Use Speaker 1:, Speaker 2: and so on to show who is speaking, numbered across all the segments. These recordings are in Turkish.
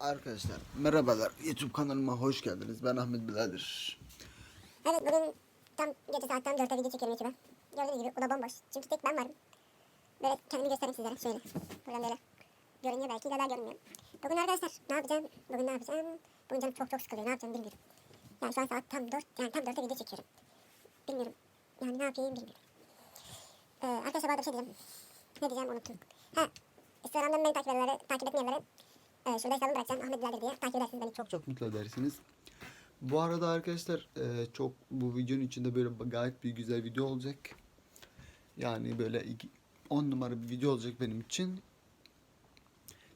Speaker 1: Arkadaşlar merhabalar YouTube kanalıma hoş geldiniz. Ben Ahmet Biladir.
Speaker 2: Evet bugün tam gece saat tam 4'te video çekiyorum ekibe. Gördüğünüz gibi oda bomboş. Çünkü tek ben varım. Böyle kendimi göstereyim sizlere. Şöyle. Buradan böyle. Görünüyor belki de daha görünmüyor. Bugün arkadaşlar ne yapacağım? Bugün ne yapacağım? Bugün canım çok çok sıkılıyor. Ne yapacağım bilmiyorum. Yani şu an saat tam 4. Yani tam 4'te video çekiyorum. Bilmiyorum. Yani ne yapayım bilmiyorum. Ee, arkadaşlar arada bir şey diyeceğim. Ne diyeceğim unuttum. Ha. Instagram'dan beni takip edenlere, takip etmeyenlere e, şurada hesabımı bırakacağım. Ahmet Bilader diye takip edersiniz beni çok.
Speaker 1: Çok mutlu edersiniz. Bu arada arkadaşlar e, çok bu videonun içinde böyle gayet bir güzel video olacak. Yani böyle 10 numara bir video olacak benim için.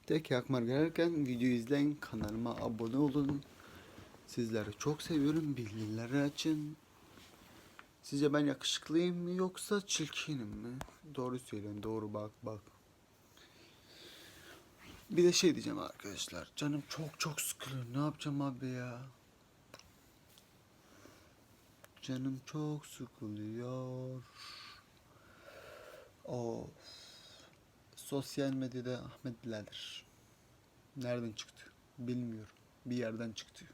Speaker 1: Tek yakmar gelirken videoyu izleyin, kanalıma abone olun. Sizleri çok seviyorum. Bildirimleri açın. Sizce ben yakışıklıyım mı yoksa çirkinim mi? Doğru söyleyin. Doğru bak bak. Bir de şey diyeceğim arkadaşlar. Canım çok çok sıkılıyor. Ne yapacağım abi ya? Canım çok sıkılıyor. Of. Sosyal medyada Ahmet Bilader. Nereden çıktı? Bilmiyorum. Bir yerden çıktı.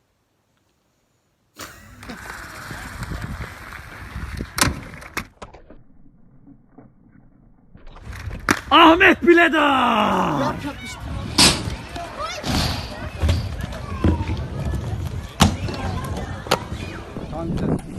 Speaker 3: Ahmet Biledar!
Speaker 1: Yap yapmış Tamam güzel.